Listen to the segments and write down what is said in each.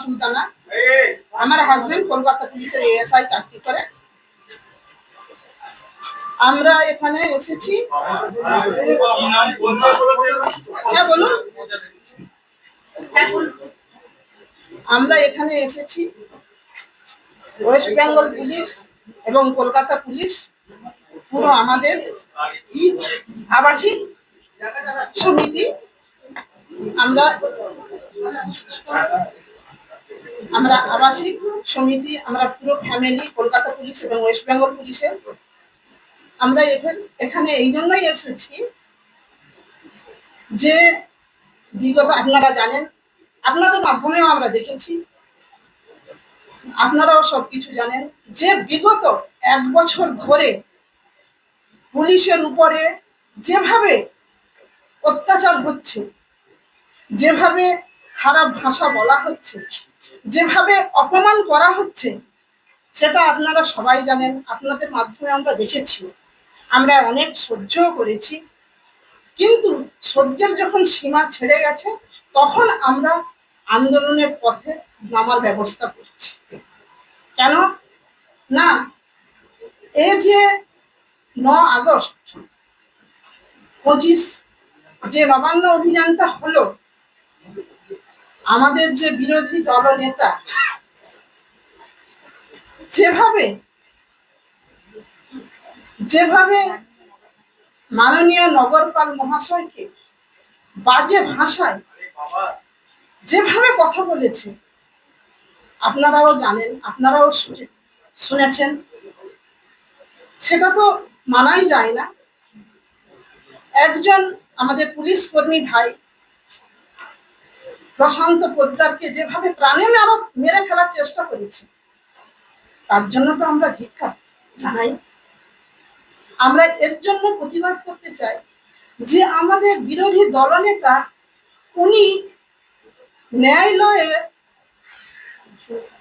সুলতানা। আমার হাজবেন্ড কলকাতা পুলিশের এএসআই চাকরি করে। আমরা এখানে এসেছি। হ্যাঁ বলুন। আমরা এখানে এসেছি। ওয়েস্ট বেঙ্গল পুলিশ এবং কলকাতা পুলিশ, পুরো আমাদের আবাসিক সমিতি। আমরা আমরা আবাসিক সমিতি, আমরা পুরো ফ্যামিলি কলকাতা পুলিশ এবং ওয়েস্ট বেঙ্গল পুলিশের। আমরা এখানে এই জন্যই এসেছি যে বিগত, আপনারা জানেন, আপনাদের মাধ্যমেও আমরা দেখেছি, আপনারাও সবকিছু জানেন যে বিগত এক বছর ধরে পুলিশের উপরে যেভাবে অত্যাচার হচ্ছে, যেভাবে খারাপ ভাষা বলা হচ্ছে যেভাবে অপমান করা হচ্ছে, সেটা আপনারা সবাই জানেন, আপনাদের মাধ্যমে আমরা দেখেছি। আমরা অনেক সহ্যও করেছি। কিন্তু সহ্যের যখন সীমা ছেড়ে গেছে, তখন আমরা আন্দোলনের পথে নামার ব্যবস্থা করছি। কেন? না, এ যে ন আগস্ট, পঁচিশ যে নবান্ন অভিযানটা হলো আমাদের যে বিরোধী দলনেতা যেভাবে যেভাবে মাননীয় নগরপাল মহাশয়কে বাজে ভাষায় যেভাবে কথা বলেছে, আপনারাও জানেন, আপনারাও শুনে- শুনেছেন, সেটা তো মানাই যায় না। একজন আমাদের পুলিশ কর্মী ভাই প্রশান্ত পোদ্দারকে যেভাবে প্রাণে আরও মেরে ফেলার চেষ্টা করেছে। তার জন্য তো আমরা ধিক্ষা জানাই। আমরা এর জন্য প্রতিবাদ করতে চাই যে আমাদের বিরোধী দলনেতা উনি ন্যায়ালয়ে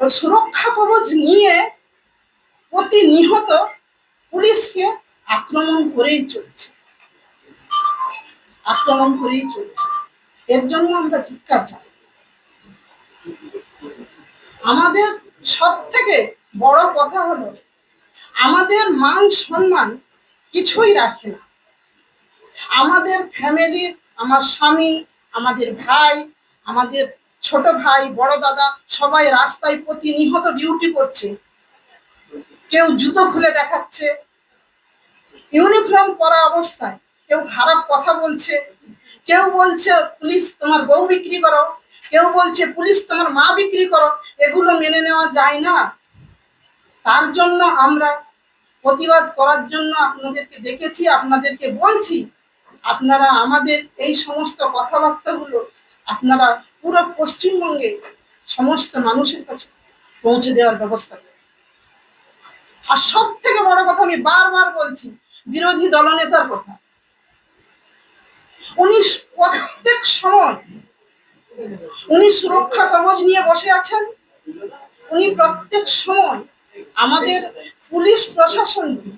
সুরক্ষা কবচ নিয়ে প্রতিনিহত পুলিশকে আক্রমণ করেই চলছে। আক্রমণ করেই চলছে। এর জন্য আমরা ধিক্ষা চাই। আমাদের সব থেকে বড় কথা হলো, আমাদের মান সম্মান কিছুই রাখে না। আমাদের ফ্যামিলির আমার স্বামী, আমাদের ভাই, আমাদের ছোট ভাই, বড় দাদা সবাই রাস্তায় প্রতিনিহত ডিউটি করছে। কেউ জুতো খুলে দেখাচ্ছে ইউনিফর্ম পরা অবস্থায় কেউ খারাপ কথা বলছে, কেউ বলছে, পুলিশ, তোমার বউ বিক্রি করো। কেউ বলছে, পুলিশ তোমার মা বিক্রি করো, এগুলো মেনে নেওয়া যায় না। তার জন্য আমরা প্রতিবাদ করার জন্য আপনাদেরকে দেখেছি আপনাদেরকে বলছি, আপনারা আমাদের এই সমস্ত কথাবার্তাগুলো আপনারা পুরো পশ্চিমবঙ্গে সমস্ত মানুষের কাছে পৌঁছে দেওয়ার ব্যবস্থা করুন। আর সব থেকে বড় কথা আমি বারবার বলছি, বিরোধী দলনেতার কথা। উনি প্রত্যেক সময় উনি সুরক্ষা কবচ নিয়ে বসে আছেন। উনি প্রত্যেক সময় আমাদের পুলিশ প্রশাসনকে,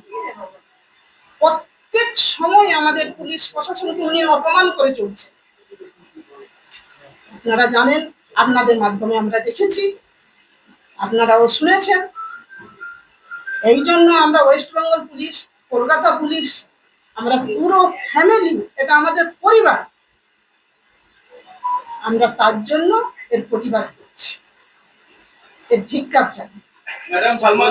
প্রত্যেক সময় আমাদের পুলিশ প্রশাসনকে উনি অপমান করে চলছে। আপনারা জানেন, আপনাদের মাধ্যমে আমরা দেখেছি, আপনারাও শুনেছেন। এই জন্য আমরা West Bengal police, Kolkata police, আমরা পুরো ফ্যামিলি, এটা আমাদের পরিবার আমরা তার জন্য এর প্রতিবাদ করছি। এর ধিক্কার চাই ম্যাডাম সালমা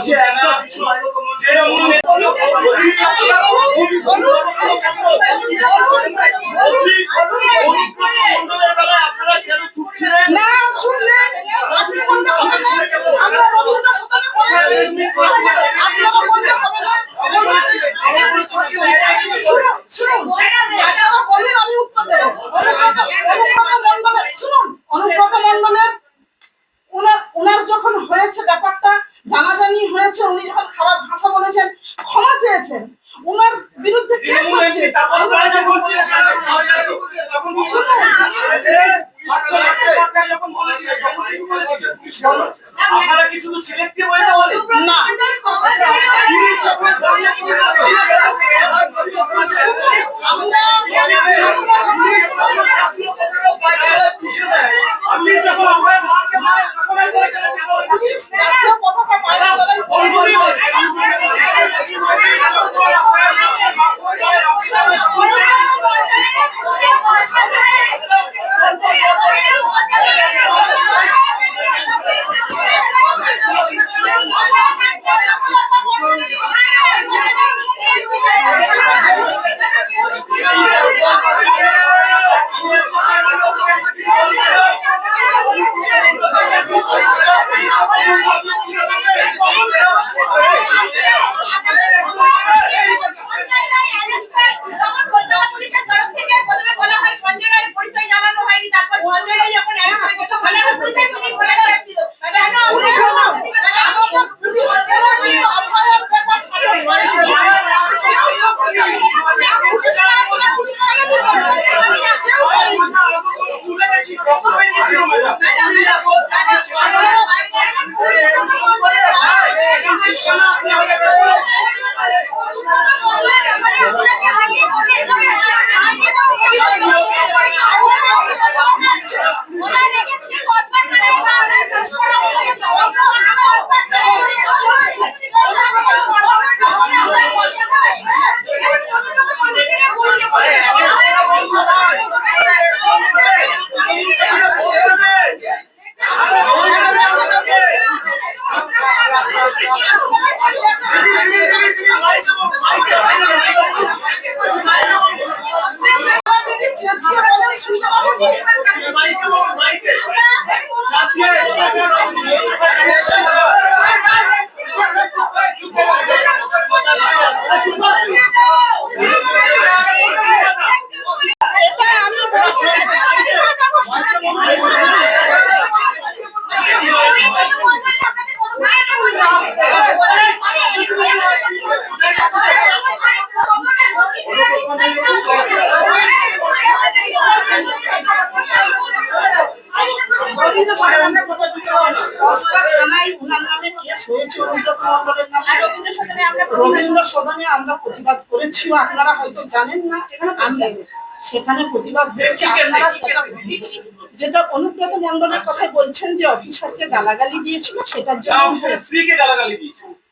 ওনার হ্যাঁ যখন হয়েছে ব্যাপারটা জানাজানি হয়েছে উনি যখন খারাপ ভাষা বলেছেন ক্ষমা চেয়েছেন ওনার বিরুদ্ধে কেস হচ্ছে আপনারা কি শুধু সিলেক্টিভ হয়ে বলেন না আপনি যখন আমাদের মাকে মারে নামে কেস হয়েছে অনুব্রত মন্ডলের নামে রবীন্দ্র সদনে আমরা প্রতিবাদ করেছি আপনারা হয়তো জানেন না আমরা সেখানে প্রতিবাদ হয়েছে আপনারা যেটা অনুব্রত মন্ডলের কথা বলছেন যে অফিসারকে গালাগালি দিয়েছিল সেটার জন্য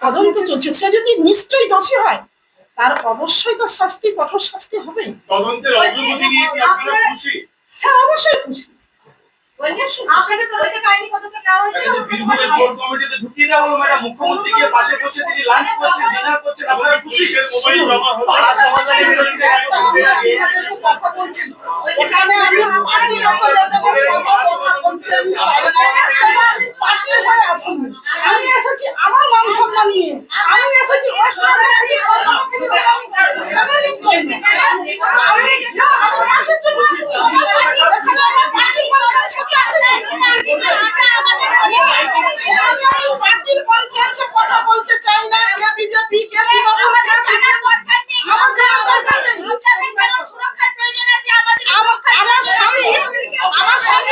তদন্ত চলছে সে যদি নিশ্চয়ই দোষী হয় তার অবশ্যই তো শাস্তি কঠোর শাস্তি হবে। তদন্তের অগ্রগতি নিয়ে কি আপনারা খুশি? হ্যাঁ অবশ্যই খুশি। আপনাদের তরফ থেকে আইনি পদক্ষেপ হয়েছে তাকে যে বীরভূমের কোর কমিটিতে ঢুকিয়ে দেওয়া হলো ম্যাডাম। মুখ্যমন্ত্রীকে পাশে বসে তিনি লাঞ্চ করছেন ডিনার করছেন আপনারা খুশি? এখানে আমি মতো লেভেলের কথা বলতে আমি চাই না পার্টি হয়ে আসিনি আমি এসেছি আমার মান সম্মান নিয়ে আমি এসেছি ওয়েস্ট বেঙ্গলের সরকারকে নিয়ে আমি ফ্যামিলির জন্য আমি না, আমি পার্টির জন্য আসিনি। এখানে আমার পার্টির কথা বলতে চাই না আমার স্বামী আমার স্বামী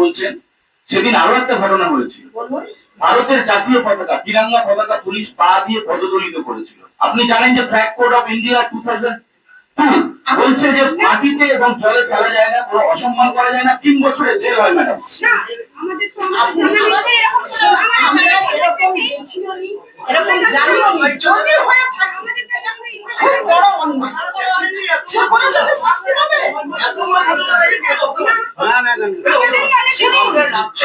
বলছেন সেদিন আরও একটা ঘটনা হয়েছিল। ভারতের জাতীয় পতাকা তিরাঙ্গা পতাকা পুলিশ পা দিয়ে পদদলিত করেছিল। আপনি জানেন যে flag code of India two বলছে যে মাটিতে এবং জলে ফেলা যায় না কোনো অসম্মান করা যায় না তিন বছরের জেল হয় ম্যাডাম আমাদের মাকে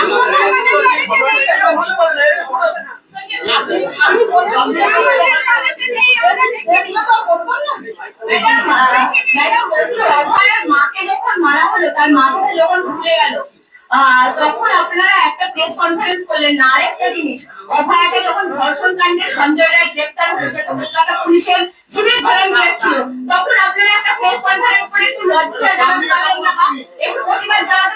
একটা প্রেস কনফারেন্স করলেন না একটা জিনিস অভয়াকে যখন ধর্ষণ কাণ্ডের সঞ্জয় রায় গ্রেপ্তার হয়েছে কলকাতা পুলিশের সিভিল ভলেন্টিয়ার ছিল তখন আপনারা একটা প্রেস কনফারেন্স করে একটু লজ্জা জানাতে পারলেন একটু প্রতিবাদ জানাতে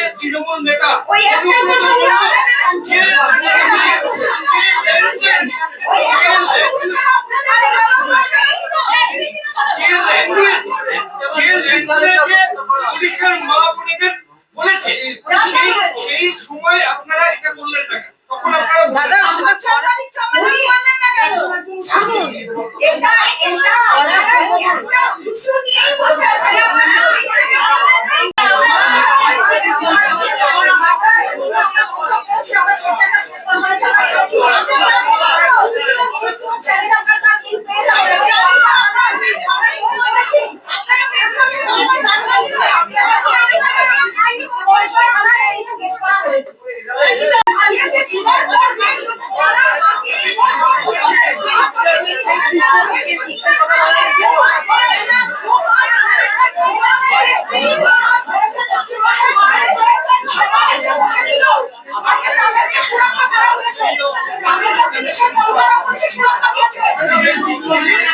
যে তৃণমূল নেতা সেই সময় আপনারা এটা বললেন দাদা বললেন এটা এটা আমরা শুনিয়ে বসে আছি আমরা Thank you. আপনারা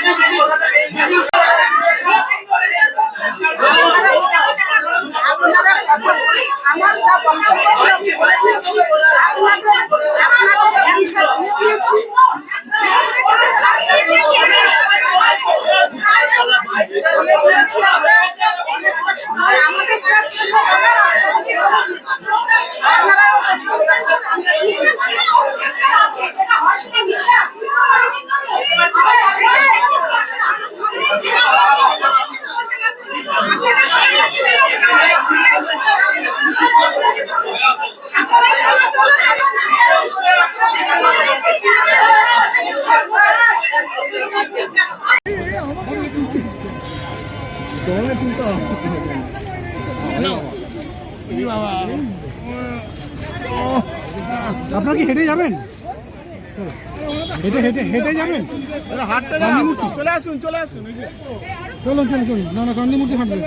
হেঁটে যাবেন? হেঁটে হেঁটে হেঁটে যাবেন? চলে আসুন চলে আসুন চলুন চলুন চলুন। না না গান্ধী মূর্তি হাঁটবেন